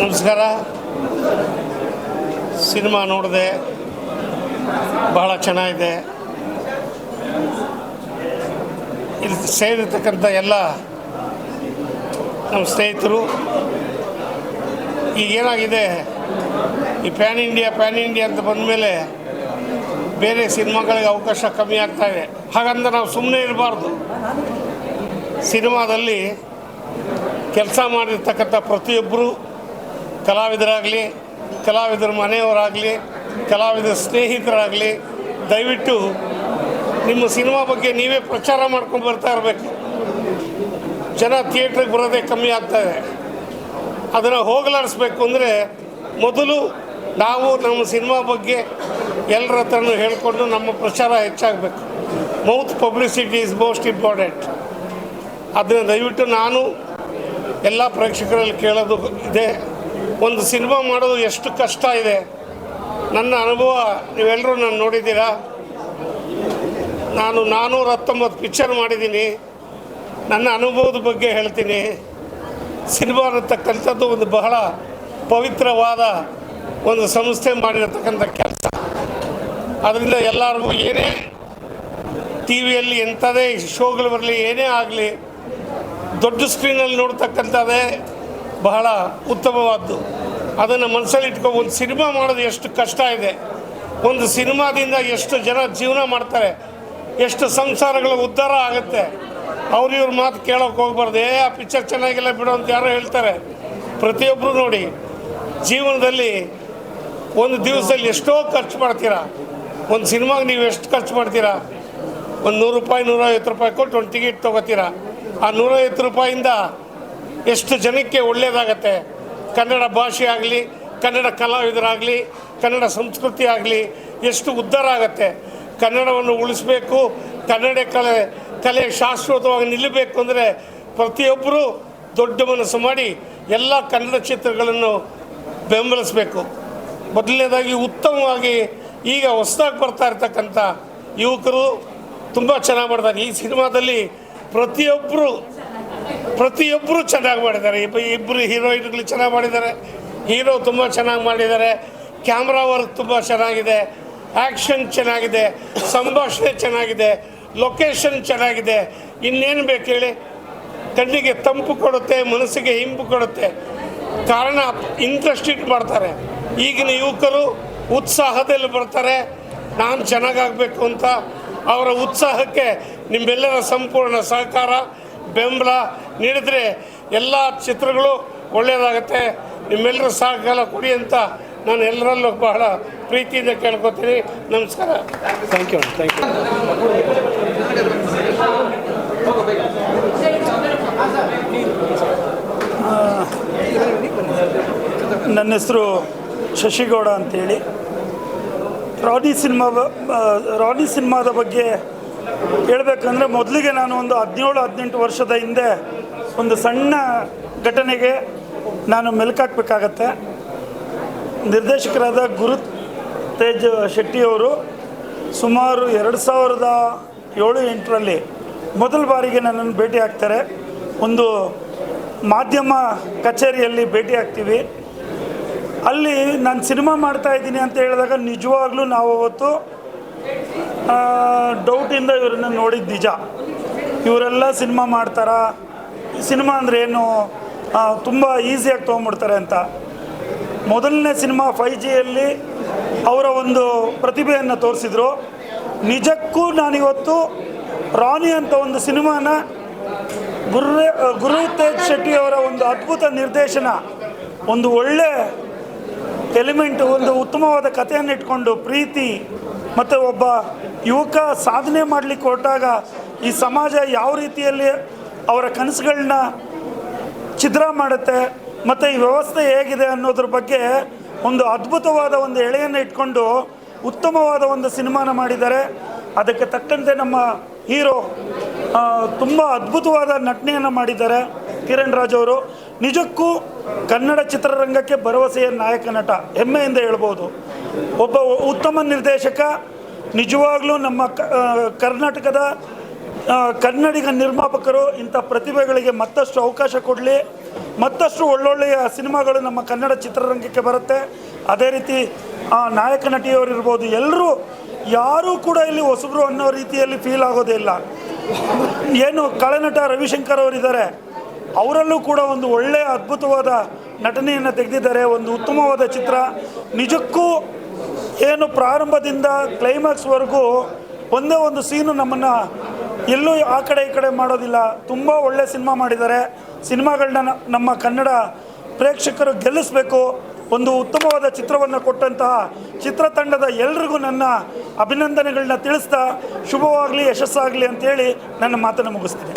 ನಮಸ್ಕಾರ. ಸಿನಿಮಾ ನೋಡಿದೆ, ಬಹಳ ಚೆನ್ನಾಗಿದೆ. ಇಲ್ಲಿ ಸೇರಿರ್ತಕ್ಕಂಥ ಎಲ್ಲ ನಮ್ಮ ಸ್ನೇಹಿತರು ಈಗೇನಾಗಿದೆ ಈ ಪ್ಯಾನ್ ಇಂಡಿಯಾ ಪ್ಯಾನ್ ಇಂಡಿಯಾ ಅಂತ ಬಂದಮೇಲೆ ಬೇರೆ ಸಿನಿಮಾಗಳಿಗೆ ಅವಕಾಶ ಕಮ್ಮಿ ಆಗ್ತಾ ಇದೆ. ಹಾಗಂತ ನಾವು ಸುಮ್ಮನೆ ಇರಬಾರ್ದು. ಸಿನಿಮಾದಲ್ಲಿ ಕೆಲಸ ಮಾಡಿರ್ತಕ್ಕಂಥ ಪ್ರತಿಯೊಬ್ಬರು ಕಲಾವಿದರಾಗಲಿ, ಕಲಾವಿದರ ಮನೆಯವರಾಗಲಿ, ಕಲಾವಿದರ ಸ್ನೇಹಿತರಾಗಲಿ, ದಯವಿಟ್ಟು ನಿಮ್ಮ ಸಿನಿಮಾ ಬಗ್ಗೆ ನೀವೇ ಪ್ರಚಾರ ಮಾಡ್ಕೊಂಡು ಬರ್ತಾ ಇರಬೇಕು. ಜನ ಥಿಯೇಟ್ರಿಗೆ ಬರೋದೇ ಕಮ್ಮಿ ಆಗ್ತಾಯಿದೆ ಅದನ್ನು ಹೋಗಲಾಡಿಸ್ಬೇಕು ಅಂದರೆ ಮೊದಲು ನಾವು ನಮ್ಮ ಸಿನಿಮಾ ಬಗ್ಗೆ ಎಲ್ಲರ ಹತ್ರನೂ ಹೇಳಿಕೊಂಡು ನಮ್ಮ ಪ್ರಚಾರ ಹೆಚ್ಚಾಗಬೇಕು. Mouth publicity is most important ಅದನ್ನು ದಯವಿಟ್ಟು ನಾನು ಎಲ್ಲ ಪ್ರೇಕ್ಷಕರಲ್ಲಿ ಕೇಳೋದು ಇದೆ. ಒಂದು ಸಿನಿಮಾ ಮಾಡೋದು ಎಷ್ಟು ಕಷ್ಟ ಇದೆ. ನನ್ನ ಅನುಭವ, ನೀವೆಲ್ಲರೂ ನಾನು ನೋಡಿದ್ದೀರಾ? ನಾನು ನಾನ್ನೂರ ಹತ್ತೊಂಬತ್ತು ಪಿಕ್ಚರ್ ಮಾಡಿದ್ದೀನಿ. ನನ್ನ ಅನುಭವದ ಬಗ್ಗೆ ಹೇಳ್ತೀನಿ. ಸಿನಿಮಾ ಅನ್ನತಕ್ಕಂಥದ್ದು ಒಂದು ಬಹಳ ಪವಿತ್ರವಾದ ಒಂದು ಸಂಸ್ಥೆ ಮಾಡಿರತಕ್ಕಂಥ ಕೆಲಸ. ಅದರಿಂದ ಎಲ್ಲರಿಗೂ ಏನೇ ಟಿ ವಿಯಲ್ಲಿ ಎಂಥದೇ ಶೋಗಳು ಬರಲಿ, ಏನೇ ಆಗಲಿ, ದೊಡ್ಡ ಸ್ಕ್ರೀನಲ್ಲಿ ನೋಡ್ತಕ್ಕಂಥದ್ದೇ ಬಹಳ ಉತ್ತಮವಾದ್ದು. ಅದನ್ನು ಮನಸ್ಸಲ್ಲಿ ಇಟ್ಕೊಂಡು ಒಂದು ಸಿನಿಮಾ ಮಾಡೋದು ಎಷ್ಟು ಕಷ್ಟ ಇದೆ. ಒಂದು ಸಿನಿಮಾದಿಂದ ಎಷ್ಟು ಜನ ಜೀವನ ಮಾಡ್ತಾರೆ, ಎಷ್ಟು ಸಂಸಾರಗಳು ಉದ್ಧಾರ ಆಗುತ್ತೆ, ಅವ್ರು ಇವ್ರ ಮಾತು ಕೇಳೋಕೆ ಹೋಗ್ಬಾರ್ದು. ಏ, ಆ ಪಿಕ್ಚರ್ ಚೆನ್ನಾಗಿಲ್ಲ ಬಿಡು ಅಂತ ಯಾರೋ ಹೇಳ್ತಾರೆ. ಪ್ರತಿಯೊಬ್ಬರು ನೋಡಿ, ಜೀವನದಲ್ಲಿ ಒಂದು ದಿವಸದಲ್ಲಿ ಎಷ್ಟೋ ಖರ್ಚು ಮಾಡ್ತೀರಾ. ಒಂದು ಸಿನಿಮಾಗೆ ನೀವು ಎಷ್ಟು ಖರ್ಚು ಮಾಡ್ತೀರಾ? ಒಂದು ನೂರು ರೂಪಾಯಿ ನೂರೈವತ್ತು ರೂಪಾಯಿ ಕೊಟ್ಟು ಒಂದು ಟಿಕೆಟ್ ತೊಗೋತೀರಾ? ಆ ನೂರೈವತ್ತು ರೂಪಾಯಿಂದ ಎಷ್ಟು ಜನಕ್ಕೆ ಒಳ್ಳೆಯದಾಗತ್ತೆ ಕನ್ನಡ ಭಾಷೆ ಆಗಲಿ, ಕನ್ನಡ ಕಲಾವಿದರಾಗಲಿ, ಕನ್ನಡ ಸಂಸ್ಕೃತಿ ಆಗಲಿ ಎಷ್ಟು ಉದ್ಧಾರ ಆಗುತ್ತೆ? ಕನ್ನಡವನ್ನು ಉಳಿಸ್ಬೇಕು, ಕನ್ನಡ ಕಲೆ ಕಲೆ ಶಾಶ್ವತವಾಗಿ ನಿಲ್ಲಬೇಕು ಅಂದರೆ ಪ್ರತಿಯೊಬ್ಬರು ದೊಡ್ಡ ಮನಸ್ಸು ಮಾಡಿ ಎಲ್ಲ ಕನ್ನಡ ಚಿತ್ರಗಳನ್ನು ಬೆಂಬಲಿಸಬೇಕು. ಮೊದಲನೇದಾಗಿ ಉತ್ತಮವಾಗಿ ಈಗ ಹೊಸದಾಗಿ ಬರ್ತಾ ಇರ್ತಕ್ಕಂಥ ಯುವಕರು ತುಂಬ ಚೆನ್ನಾಗಿ ಮಾಡಿದ್ದಾರೆ ಈ ಸಿನಿಮಾದಲ್ಲಿ ಪ್ರತಿಯೊಬ್ಬರು ಪ್ರತಿಯೊಬ್ಬರು ಚೆನ್ನಾಗಿ ಮಾಡಿದ್ದಾರೆ. ಇಬ್ಬ, ಇಬ್ಬರು ಹೀರೋಯಿನ್ಗಳು ಚೆನ್ನಾಗಿ ಮಾಡಿದ್ದಾರೆ. ಹೀರೋ ತುಂಬ ಚೆನ್ನಾಗಿ ಮಾಡಿದ್ದಾರೆ. ಕ್ಯಾಮ್ರಾ ವರ್ಕ್ ತುಂಬ ಚೆನ್ನಾಗಿದೆ. ಆ್ಯಕ್ಷನ್ ಚೆನ್ನಾಗಿದೆ. ಸಂಭಾಷಣೆ ಚೆನ್ನಾಗಿದೆ. ಲೊಕೇಶನ್ ಚೆನ್ನಾಗಿದೆ. ಇನ್ನೇನು ಬೇಕು ಹೇಳಿ? ಕಣ್ಣಿಗೆ ತಂಪು ಕೊಡುತ್ತೆ, ಮನಸ್ಸಿಗೆ ಹಿಂಪು ಕೊಡುತ್ತೆ. ಕಾರಣ ಇಂಟ್ರೆಸ್ಟ್ ಇಟ್ಟು ಮಾಡ್ತಾರೆ. ಈಗಿನ ಯುವಕರು ಉತ್ಸಾಹದಲ್ಲಿ ಬರ್ತಾರೆ. ನಾನು ಚೆನ್ನಾಗಾಗಬೇಕು ಅಂತ ಅವರ ಉತ್ಸಾಹಕ್ಕೆ ನಿಮ್ಮೆಲ್ಲರ ಸಂಪೂರ್ಣ ಸಹಕಾರ ಬೆಂಬಲ ನೀಡಿದರೆ ಎಲ್ಲ ಚಿತ್ರಗಳು ಒಳ್ಳೆಯದಾಗುತ್ತೆ. ನಿಮ್ಮೆಲ್ಲರ ಸಹಕಾರ ಕೊಡಿ ಅಂತ ನಾನು ಎಲ್ಲರಲ್ಲೂ ಬಹಳ ಪ್ರೀತಿಯಿಂದ ಕೇಳ್ಕೊತೀನಿ. ನಮಸ್ಕಾರ. ಥ್ಯಾಂಕ್ ಯು ಥ್ಯಾಂಕ್ ಯು ನನ್ನ ಹೆಸರು ಶಶಿಗೌಡ ಅಂತೇಳಿ. ರಾಡಿ ಸಿನಿಮಾ ರಾಡಿ ಸಿನಿಮಾದ ಬಗ್ಗೆ ಹೇಳಬೇಕಂದ್ರೆ ಮೊದಲಿಗೆ ನಾನು ಒಂದು ಹದಿನೇಳು, ಹದಿನೆಂಟು ವರ್ಷದ ಹಿಂದೆ ಒಂದು ಸಣ್ಣ ಘಟನೆಗೆ ನಾನು ಮೆಲುಕಾಕ್ಬೇಕಾಗತ್ತೆ. ನಿರ್ದೇಶಕರಾದ ಗುರು ತೇಜ್ ಶೆಟ್ಟಿಯವರು ಸುಮಾರು ಎರಡು ಸಾವಿರದ ಏಳು, ಎಂಟರಲ್ಲಿ ಮೊದಲ ಬಾರಿಗೆ ನನ್ನನ್ನು ಭೇಟಿ ಆಗ್ತಾರೆ. ಒಂದು ಮಾಧ್ಯಮ ಕಚೇರಿಯಲ್ಲಿ ಭೇಟಿ ಆಗ್ತೀವಿ. ಅಲ್ಲಿ ನಾನು ಸಿನಿಮಾ ಮಾಡ್ತಾ ಇದ್ದೀನಿ ಅಂತ ಹೇಳಿದಾಗ ನಿಜವಾಗ್ಲೂ ನಾವು ಅವತ್ತು ಡೌಟಿಂದ ಇವ್ರನ್ನ ನೋಡಿದ್ದು ನಿಜ. ಇವರೆಲ್ಲ ಸಿನಿಮಾ ಮಾಡ್ತಾರಾ. ಸಿನಿಮಾ ಅಂದರೆ ಏನು ತುಂಬ ಈಸಿಯಾಗಿ ತೊಗೊಂಬಿಡ್ತಾರೆ ಅಂತ. ಮೊದಲನೇ ಸಿನಿಮಾ ಫೈ ಜಿಯಲ್ಲಿ ಅವರ ಒಂದು ಪ್ರತಿಭೆಯನ್ನು ತೋರಿಸಿದ್ರು. ನಿಜಕ್ಕೂ ನಾನಿವತ್ತು ರಾಣಿ ಅಂತ ಒಂದು ಸಿನಿಮಾನ ಗುರು ಗುರು ತೇಜ್ ಶೆಟ್ಟಿ ಅವರ ಒಂದು ಅದ್ಭುತ ನಿರ್ದೇಶನ, ಒಂದು ಒಳ್ಳೆ ಎಲಿಮೆಂಟ್ ಒಂದು ಉತ್ತಮವಾದ ಕಥೆಯನ್ನು ಇಟ್ಕೊಂಡು ಪ್ರೀತಿ ಮತ್ತು ಒಬ್ಬ ಯುವಕ ಸಾಧನೆ ಮಾಡಲಿಕ್ಕೆ ಹೊರಟಾಗ ಈ ಸಮಾಜ ಯಾವ ರೀತಿಯಲ್ಲಿ ಅವರ ಕನಸುಗಳನ್ನ ಛಿದ್ರ ಮಾಡುತ್ತೆ, ಮತ್ತು ಈ ವ್ಯವಸ್ಥೆ ಹೇಗಿದೆ ಅನ್ನೋದ್ರ ಬಗ್ಗೆ ಒಂದು ಅದ್ಭುತವಾದ ಒಂದು ಎಳೆಯನ್ನು ಇಟ್ಕೊಂಡು ಉತ್ತಮವಾದ ಒಂದು ಸಿನಿಮಾನ ಮಾಡಿದ್ದಾರೆ. ಅದಕ್ಕೆ ತಕ್ಕಂತೆ ನಮ್ಮ ಹೀರೋ ತುಂಬ ಅದ್ಭುತವಾದ ನಟನೆಯನ್ನು ಮಾಡಿದ್ದಾರೆ ಕಿರಣ್ ರಾಜ್ ಅವರು. ನಿಜಕ್ಕೂ ಕನ್ನಡ ಚಿತ್ರರಂಗಕ್ಕೆ ಭರವಸೆಯ ನಾಯಕ ನಟ ಹೆಮ್ಮೆಯಿಂದ ಹೇಳ್ಬೋದು. ಒಬ್ಬ ಉತ್ತಮ ನಿರ್ದೇಶಕ, ನಿಜವಾಗ್ಲೂ ನಮ್ಮ ಕರ್ನಾಟಕದ ಕನ್ನಡಿಗ ನಿರ್ಮಾಪಕರು ಇಂಥ ಪ್ರತಿಭೆಗಳಿಗೆ ಮತ್ತಷ್ಟು ಅವಕಾಶ ಕೊಡಲಿ. ಮತ್ತಷ್ಟು ಒಳ್ಳೊಳ್ಳೆಯ ಸಿನಿಮಾಗಳು ನಮ್ಮ ಕನ್ನಡ ಚಿತ್ರರಂಗಕ್ಕೆ ಬರುತ್ತೆ. ಅದೇ ರೀತಿ ನಾಯಕ ನಟಿಯವರು ಇರ್ಬೋದು, ಎಲ್ಲರೂ ಯಾರೂ ಕೂಡ ಇಲ್ಲಿ ಹೊಸಬ್ರು ಅನ್ನೋ ರೀತಿಯಲ್ಲಿ ಫೀಲ್ ಆಗೋದೇ ಇಲ್ಲ. ಏನು ಕಳನಟ ರವಿಶಂಕರ್ ಅವರಿದ್ದಾರೆ. ಅವರಲ್ಲೂ ಕೂಡ ಒಂದು ಒಳ್ಳೆಯ ಅದ್ಭುತವಾದ ನಟನೆಯನ್ನು ತೆಗೆದಿದ್ದಾರೆ. ಒಂದು ಉತ್ತಮವಾದ ಚಿತ್ರ. ನಿಜಕ್ಕೂ ಏನು ಪ್ರಾರಂಭದಿಂದ ಕ್ಲೈಮ್ಯಾಕ್ಸ್ವರೆಗೂ ಒಂದೇ ಒಂದು ಸೀನು ನಮ್ಮನ್ನು ಎಲ್ಲೂ ಆ ಕಡೆ ಈ ಕಡೆ ಮಾಡೋದಿಲ್ಲ. ತುಂಬ ಒಳ್ಳೆ ಸಿನಿಮಾ ಮಾಡಿದ್ದಾರೆ. ಸಿನಿಮಾಗಳನ್ನ ನಮ್ಮ ಕನ್ನಡ ಪ್ರೇಕ್ಷಕರು ಗೆಲ್ಲಿಸಬೇಕು. ಒಂದು ಉತ್ತಮವಾದ ಚಿತ್ರವನ್ನು ಕೊಟ್ಟಂತಹ ಚಿತ್ರತಂಡದ ಎಲ್ರಿಗೂ ನನ್ನ ಅಭಿನಂದನೆಗಳನ್ನ ತಿಳಿಸ್ತಾ, ಶುಭವಾಗಲಿ, ಯಶಸ್ಸಾಗಲಿ ಅಂತೇಳಿ ನನ್ನ ಮಾತನ್ನು ಮುಗಿಸ್ತೀನಿ.